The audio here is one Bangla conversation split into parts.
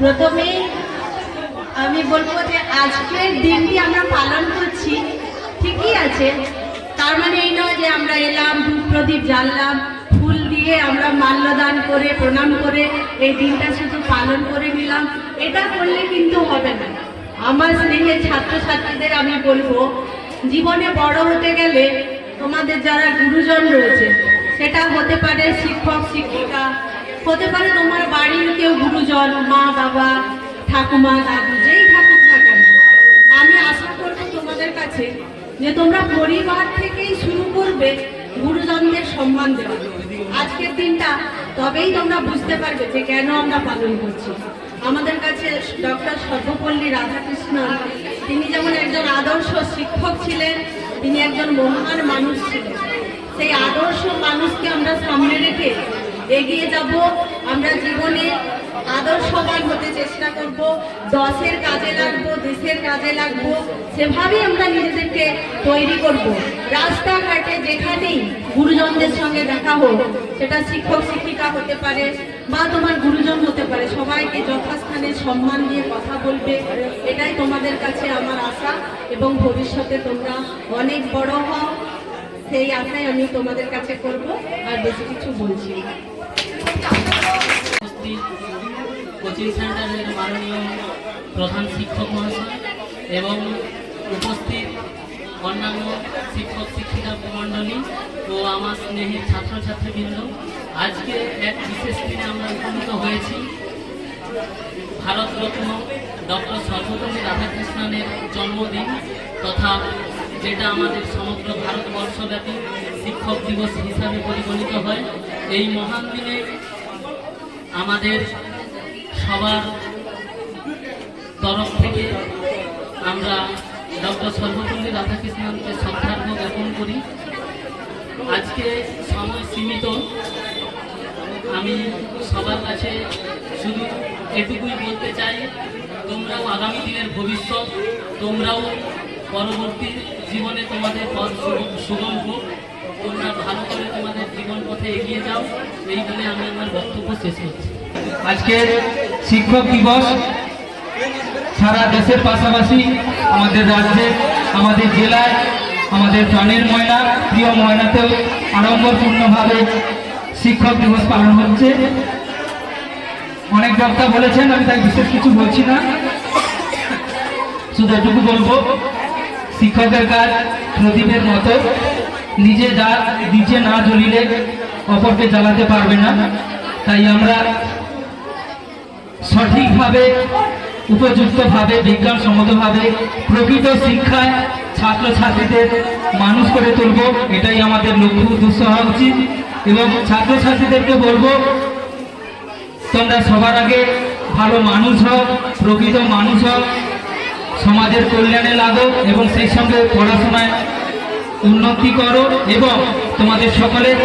প্রথমে আমি বলব যে আজকের দিনটি আমরা পালন করছি, ঠিকই আছে। তার মানে এই নয় যে আমরা এলাম প্রদীপ জ্বাললাম, ফুল দিয়ে আমরা মাল্যদান করে, প্রণাম করে এই দিনটা শুধু পালন করে নিলাম। এটা করলে কিন্তু হবে না। আমার স্নেহের ছাত্রছাত্রীদের আমি বলব, জীবনে বড় হতে গেলে তোমাদের যারা গুরুজন রয়েছে, সেটা হতে পারে শিক্ষক, শিক্ষিকা হতে পারে তোমার বাড়ির কেউ গুরুজন, মা, বাবা, ঠাকুমা, দাদু, যেই থাকুক না কেন। আমি আশা করব তোমাদের কাছে যে তোমরা পরিবার থেকেই শুরু করবে গুরুজনদের সম্মান দেওয়া। আজকের দিনটা তবেই তোমরা বুঝতে পারবে যে কেন আমরা পালন করছি। আমাদের কাছে ডক্টর সর্বপল্লী রাধাকৃষ্ণন তিনি যেমন একজন আদর্শ শিক্ষক ছিলেন, তিনি একজন মহান মানুষ ছিলেন। সেই আদর্শ মানুষকে আমরা সামনে রেখে এগিয়ে যাব। আমরা জীবনে আদর্শবান হতে চেষ্টা করব। দশের কাজে লাগবো, দেশের কাজে লাগবো। সেভাবেই আমরা নিজেদেরকে তৈরি করব। রাস্তাঘাটে যেখানেই গুরুজনদের সঙ্গে দেখা হোক, সেটা শিক্ষক, শিক্ষিকা হতে পারে বা তোমার গুরুজন হতে পারে, সবাইকে যথাস্থানে সম্মান দিয়ে কথা বলবে। এটাই তোমাদের কাছে আমার আশা এবং ভবিষ্যতে তোমরা অনেক বড় হও। সেই আশাই আমি তোমাদের কাছে করব আর বেশি কিছু বলছি কোচিং সেন্টারের মাননীয় প্রধান শিক্ষক মহাশয় এবং উপস্থিত অন্যান্য শিক্ষক, শিক্ষিকা, মণ্ডলী ও আমার স্নেহের ছাত্রছাত্রীবৃন্দ। আজকে এক বিশেষ দিনে আমরা উপনীত হয়েছি। ভারতরত্ন ডক্টর সর্বপল্লী রাধাকৃষ্ণনের জন্মদিন তথা যেটা আমাদের সমগ্র ভারতবর্ষব্যাপী শিক্ষক দিবস হিসাবে পরিগণিত হয়। এই মহান দিনে আমাদের সবার তরফ থেকে আমরা ডক্টর সর্বপল্লী রাধাকৃষ্ণনকে শ্রদ্ধার্ঘ জ্ঞাপন করি। আজকে সময় সীমিত। আমি সবার কাছে শুধু এটুকুই বলতে চাই, তোমরাও আগামী দিনের ভবিষ্যৎ, তোমরাও পরবর্তী জীবনে তোমাদের পথ সুগম- হোক। এগিয়ে যাও। আমি বক্তব্য শেষ আজকের শিক্ষক দিবস সারা দেশের পাশাপাশি আমাদের রাজ্যে, আমাদের জেলায়, আমাদের প্রাণের ময়না, প্রিয় ময়নাতেও আড়ম্বরপূর্ণভাবে শিক্ষক দিবস পালন হচ্ছে। অনেক বক্তা বলেছেন, আমি তাই বিশেষ কিছু বলছি না। শুধু এটুকু বলব, শিক্ষকের কাজ প্রদীপের মতো। নিজে যা, নিজে না জ্বলিলে অপরকে জ্বালাতে পারবে না। তাই আমরা সঠিকভাবে, উপযুক্তভাবে, বিজ্ঞানসম্মতভাবে প্রকৃত শিক্ষায় ছাত্রছাত্রীদের মানুষ করে তুলব, এটাই আমাদের লক্ষ্য, উদ্দেশ্য হওয়া উচিত। এবং ছাত্রছাত্রীদেরকে বলব, তোমরা সবার আগে ভালো মানুষ হও, প্রকৃত মানুষ হও, সমাজের কল্যাণে লাগো এবং সেই সঙ্গে পড়াশোনায় উন্নতি করো এবং তোমাদের সকলের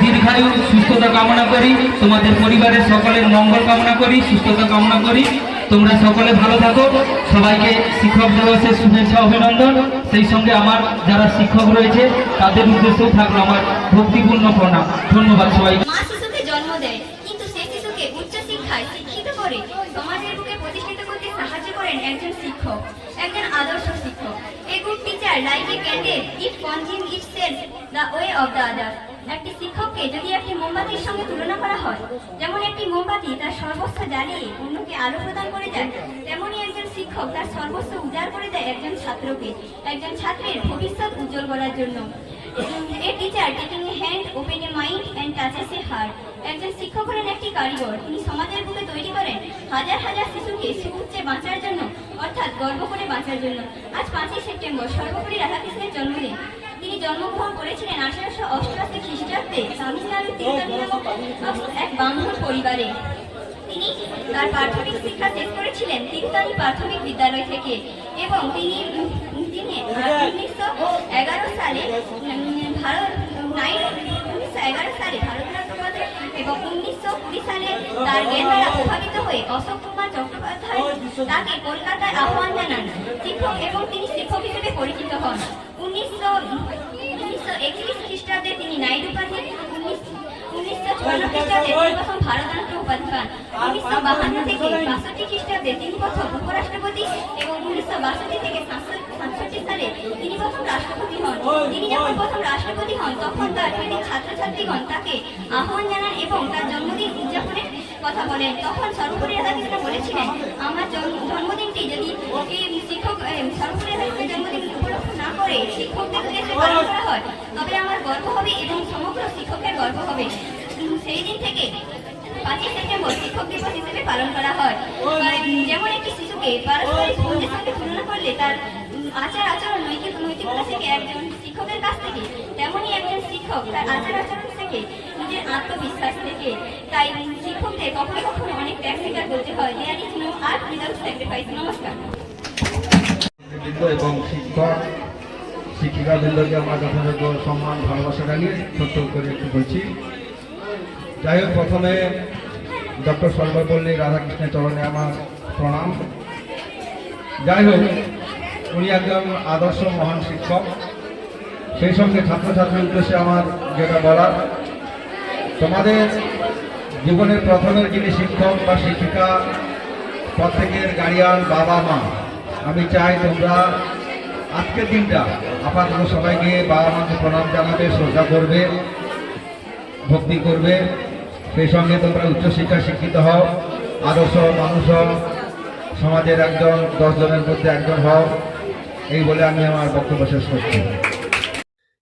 দীর্ঘায়ু সুস্থতা কামনা করি, তোমাদের পরিবারের সকলের মঙ্গল কামনা করি, সুস্থতা কামনা করি। তোমরা সকলে ভালো থাকো। সবাইকে শিক্ষক দিবসের শুভেচ্ছা, অভিনন্দন। সেই সঙ্গে আমার যারা শিক্ষক রয়েছে, তাদের উদ্দেশ্যেও থাকল আমার ভক্তিপূর্ণ প্রণাম। ধন্যবাদ সবাই শিক্ষক। একজন teacher like a candle it consume it sells the way of the other একটি শিক্ষককে যদি একটি মোমবাতির সঙ্গে তুলনা করা হয়, যেমন একটি মোমবাতি তার সর্বস্ব জ্বালিয়ে অন্যকে আলো প্রদান করে যায় তেমনই একজন শিক্ষক তার সর্বস্ব উজাড় করে দেয় একজন ছাত্রকে, একজন ছাত্রের ভবিষ্যৎ উজ্জ্বল করার জন্য। A teacher taking a hand open a mind and touches a heart একজন শিক্ষক হলেন একটি কারিগর, তিনি সমাজের বুকে তৈরি করেন। হাজার হাজার শিশুকে সুউচ্চে বাঁচার জন্য গর্ব করে বাঁচার জন্য। আজ পাঁচই সেপ্টেম্বর, সর্বোপরি রাধাকৃষ্ণের জন্মদিন। তিনি জন্মগ্রহণ করেছিলেন আঠারোশো অষ্টআশি খ্রিস্টাব্দে তামিলনাড়ু এক ব্রাহ্মণ পরিবারে। তিনি তার প্রাথমিক শিক্ষা শেষ করেছিলেন তিরুতানি প্রাথমিক বিদ্যালয় থেকে এবং তিনি তিনি উনিশশো এগারো সালে ভারত, নাইন সালে এবং উনিশশো কুড়ি সালে তার জ্ঞান দ্বারা প্রভাবিত হয়ে অশোক কুমার চট্টোপাধ্যায় তাকে কলকাতায় আহ্বান জানান। শিক্ষক এবং তিনি শিক্ষক হিসেবে পরিচিত হন। উনিশশো উনিশশো একত্রিশ খ্রিস্টাব্দে তিনি নাইডু উপাধি উনিশশো চুয়ান্ন খ্রিস্টাব্দে তিনি প্রথম ভারতনাট্য উপাধি পান। উনিশশো বাহান্ন থেকে বাষট্টি খ্রিস্টাব্দে তিনি প্রথম উপরাষ্ট্রপতি এবং উনিশশো বাষট্টি থেকে সাতষট্টি সালে তিনি প্রথম রাষ্ট্রপতি হন। তিনি যখন প্রথম রাষ্ট্রপতি হন, তখন তার ছাত্রছাত্রীগণ তাকে আহ্বান জানান এবং তার জন্মদিন উদযাপনের কথা বলেন। তখন সর্বোপরি জন্মদিনটি যদি শিক্ষক সরকারি রাধাকৃষ্ণের জন্মদিন উপলক্ষ না করে শিক্ষকদের উদ্দেশ্যে পালন করা হয় তবে আমার গর্ব হবে এবং সমগ্র শিক্ষকের গর্ব হবে। সেই দিন থেকে পাঁচই সেপ্টেম্বর শিক্ষক দিবস হিসেবে পালন করা হয়। যেমন একটি শিশুকে পারস্পরিক বন্ধুর সঙ্গে তুলনা করলে তার আচার আচরণ নৈতিক নৈতিকতা থেকে একজন শিক্ষকের কাছ থেকে তেমনই একজন শিক্ষক তার আচার আচরণ শেখে নিজের আত্মবিশ্বাস থেকে। তাই শিক্ষকদের কখনো কখনো অনেক ত্যাগ স্বীকার করতে হয়। There is no art without sacrifice নমস্কার এবং শিক্ষক শিক্ষিকা বৃন্দকে আমার যথাযথ সম্মান, ভালোবাসা জানিয়ে ছোট্ট করে একটু বলছি। যাই হোক, প্রথমে ডক্টর সর্বপল্লী রাধাকৃষ্ণের চরণে আমার প্রণাম। যাই হোক, উনি একজন আদর্শ মহান শিক্ষক। সেই সঙ্গে ছাত্রছাত্রীর উদ্দেশ্যে আমার যেটা বলার, তোমাদের জীবনের প্রথমের যিনি শিক্ষক বা শিক্ষিকা, প্রত্যেকের গার্ডিয়ান বাবা মা, আমি চাই তোমরা আজকের দিনটা আপাতত সবাইকে বাবা মাকে প্রণাম জানাবে, শ্রদ্ধা করবে, ভক্তি করবে। সেই সঙ্গে তোমরা উচ্চশিক্ষায় শিক্ষিত হও, আদর্শ মানুষ হও, সমাজের একজন, দশজনের মধ্যে একজন হও, এই বলে আমি আমার বক্তব্য শেষ করছি।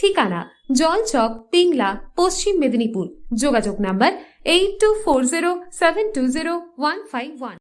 ঠিকানা জলচক তিংলা পশ্চিম মেদিনীপুর। যোগাযোগ number eight two four zero seven two zero one five one